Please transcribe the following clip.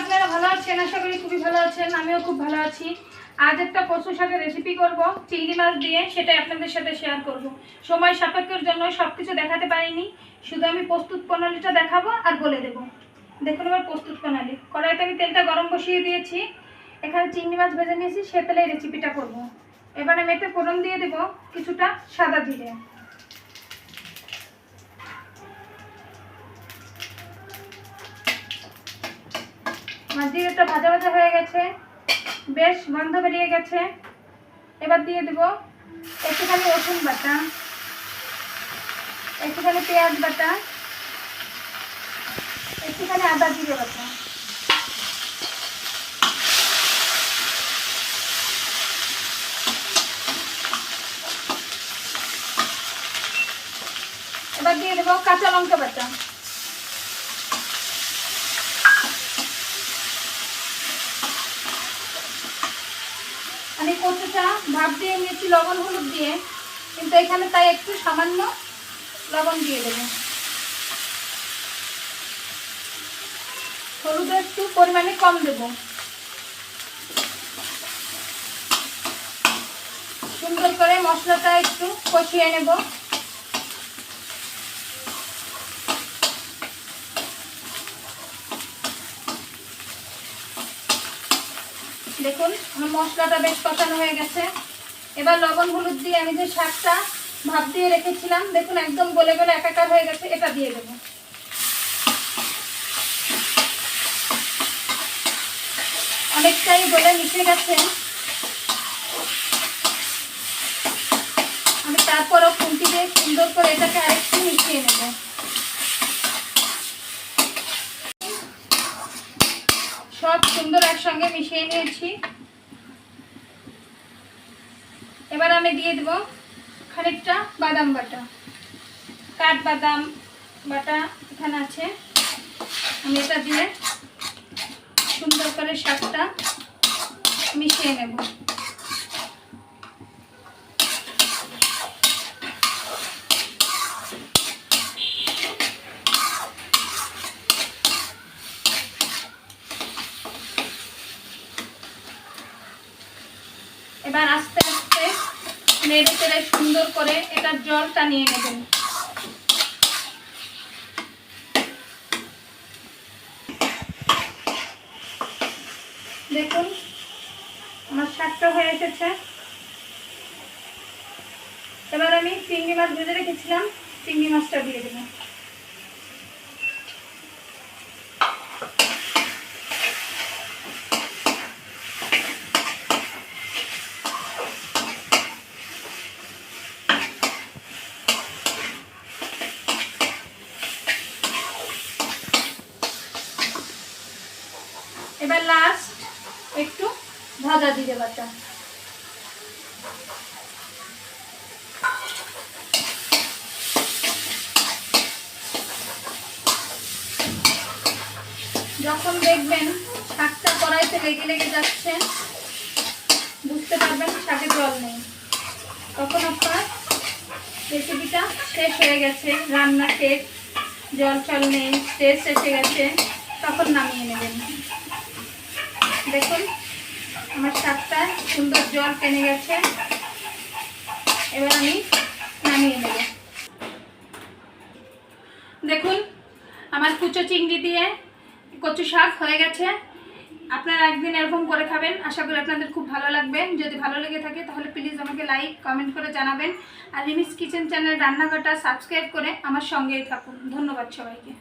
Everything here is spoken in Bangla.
আপনারা ভালো আছেন? আশা করি খুবই ভালো আছেন, আমিও খুব ভালো আছি। আজ একটা কচু শাকের রেসিপি করব, চিংড়ি মাছ দিয়ে, সেটাই আপনাদের সাথে শেয়ার করব। সময় সাপেক্ষের জন্য সব কিছু দেখাতে পারিনি, শুধু আমি প্রস্তুত প্রণালীটা দেখাবো আর বলে দেবো। দেখুন এবার প্রস্তুত প্রণালী। কড়াইতে আমি তেলটা গরম বসিয়ে দিয়েছি। এখানে চিংড়ি মাছ ভেজে নিয়েছি, সে তেলে রেসিপিটা করব। এবার আমি এতে ফোড়ন দিয়ে দেবো কিছুটা সাদা জিরে। জিরেটা ভাজা ভাজা হয়ে গেছে। বেশ গন্ধ বেরিয়ে গেছে। এবার দিয়ে দেবো একটুখানি রসুন বাটা, একটুখানি পেঁয়াজ বাটা, একটুখানি আদা জিরে বাটা। এবার দিয়ে দেবো কাঁচা লঙ্কা বাটা। আমি কচুটা ভাপ দিয়ে নিয়েছি, লবণ হলুদ দিয়ে। কিন্তু এখানে তাই একটু সামান্য লবণ দিয়ে দেবো। হলুদ একটু পরিমাণে কম দেব। সুন্দর করে মশলাটা একটু কষিয়ে নেব। দেখুন, আমার মশলাটা বেশ কষানো হয়ে গেছে। এবার লবণ হলুদ দিয়ে আমি যে শাকটা ভাপ দিয়ে রেখেছিলাম, দেখুন একদম গলে গলে একাকার হয়ে গেছে, এটা দিয়ে দেবো। অনেকটাই গলে মিশে গেছে। আমি তারপরও খুন্তি দিয়ে সুন্দর করে এটাকে আরেকটু মিশিয়ে নেব। সব সুন্দর একসঙ্গে মিশিয়ে নিয়েছি। এবার আমি দিয়ে দেব খানিকটা বাদাম বাটা। কাঠ বাদাম বাটা এখানে আছে। আমি এটা দিয়ে সুন্দর করে শাকটা মিশিয়ে নেব। এবার আস্তে আস্তে নেড়ে চেড়ে সুন্দর করে এটার জল টানিয়ে নেবেন। দেখুন, আমার শাকটা হয়ে এসেছে। এবার আমি চিংড়ি মাছ ভেজে রেখেছিলাম, চিংড়ি মাছটা দিয়ে দেবো। এবার লাস্ট একটু ভাজা দিয়ে বাটা। যখন দেখবেন শাকটা কড়াইতে লেগে লেগে যাচ্ছে, বুঝতে পারবেন শাকে জল নেই। তখন আপনার রেসিপিটা শেষ হয়ে গেছে রান্না শেষ জল চল নেই টেস্ট এসে গেছে, তখন নামিয়ে নেবেন। দেখুন, আমার শাকটা সুন্দর জল টেনে গেছে। এবার আমি নামিয়ে নেব। দেখুন, আমার কুচো চিংড়ি দিয়ে কচু শাক হয়ে গেছে। আপনারা একদিন এরকম করে খাবেন। আশা করি আপনাদের খুব ভালো লাগবে। যদি ভালো লেগে থাকে, তাহলে প্লিজ আমাকে লাইক কমেন্ট করে জানাবেন। আর রিমিস কিচেন চ্যানেল রান্নাঘরটা সাবস্ক্রাইব করে আমার সঙ্গেই থাকুন। ধন্যবাদ সবাইকে।